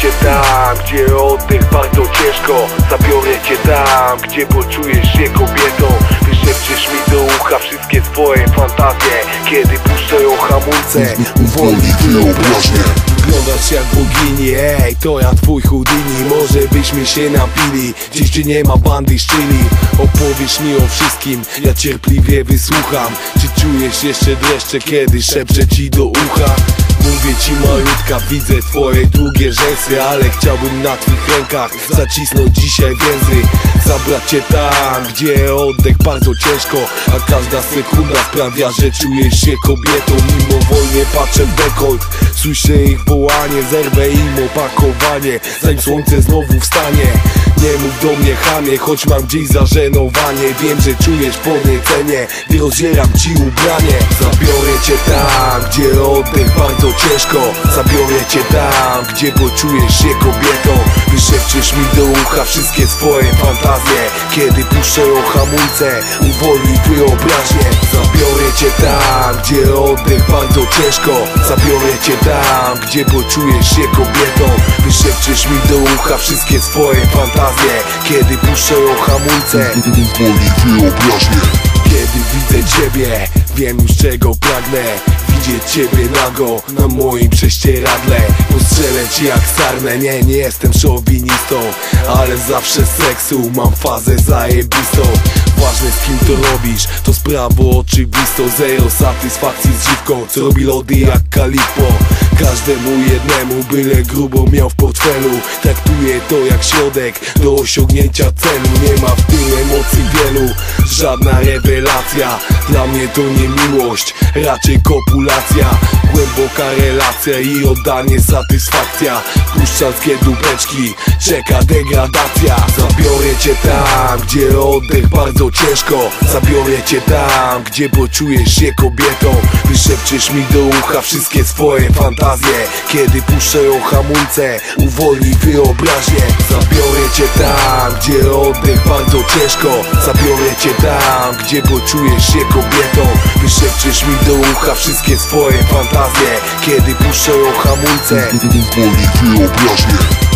cię tam, gdzie oddech bardzo ciężko. Zabiorę cię tam, gdzie poczujesz się kobietą. Wyszepczesz mi do ucha wszystkie swoje fantazje. Kiedy puszczają hamulce, uwolni wyobraźnię Wyglądasz jak bogini, ej, to ja twój Houdini Może byśmy się napili, dziś gdzie nie ma bandy szczeli Opowiesz mi o wszystkim, ja cierpliwie wysłucham. Czy czujesz jeszcze dreszcze, kiedy szepczę ci do ucha? Mówię ci malutka, widzę twoje długie rzęsy Ale chciałbym na twych rękach zacisnąć dzisiaj więzy. Zabrać cię tam, gdzie oddech bardzo ciężko A każda sekunda sprawia, że czujesz się kobietą. Mimowolnie patrzę w dekolt Słyszę ich wołanie, zerwę im opakowanie Zanim słońce znowu wstanie. Nie mów do mnie chamie, choć mam gdzieś zażenowanie. Wiem, że czujesz podniecenie, gdy rozdzieram ci ubranie. Zabiorę cię tam, gdzie oddech bardzo ciężko. Zabiorę cię tam, gdzie poczujesz się kobietą. Wyszepczesz mi do ucha wszystkie swoje fantazje. Kiedy puszczają hamulce, uwolnij wyobraźnię. Zabiorę ciężko Zabiorę cię tam, gdzie poczujesz się kobietą. Wyszepczesz mi do ucha wszystkie swoje fantazje. Kiedy puszczają hamulce, Uwolnij wyobraźnię kiedy widzę ciebie, wiem już czego pragnę Widzieć ciebie nago na moim prześcieradle. Postrzelę ci jak sarnę, nie, nie jestem szowinistą Ale zawsze seksu mam fazę zajebistą. Ważne z kim to robisz, to sprawa oczywistą Zero satysfakcji z dziwką, co robi lody jak kalipo. Każdemu jednemu byle grubo miał w portfelu. Traktuję to jak środek do osiągnięcia celu. Nie ma w tym emocji wielu, żadna rewelacja. Dla mnie to nie miłość, raczej kopulacja. Głęboka relacja i oddanie satysfakcja. Puszczalskie dupeczki, czeka degradacja. Zabiorę cię tam, gdzie oddech bardzo ciężko. Zabiorę cię tam, gdzie poczujesz się kobietą. Wyszepczesz mi do ucha wszystkie swoje fantazje. Kiedy puszczają hamulce, uwolnij wyobraźnię. Zabiorę cię tam, gdzie oddech bardzo ciężko. Zabiorę cię tam, gdzie poczujesz się kobietą. Wyszepczesz mi do ucha wszystkie swoje fantazje. Kiedy puszczają hamulce Uwolnij wyobraźnię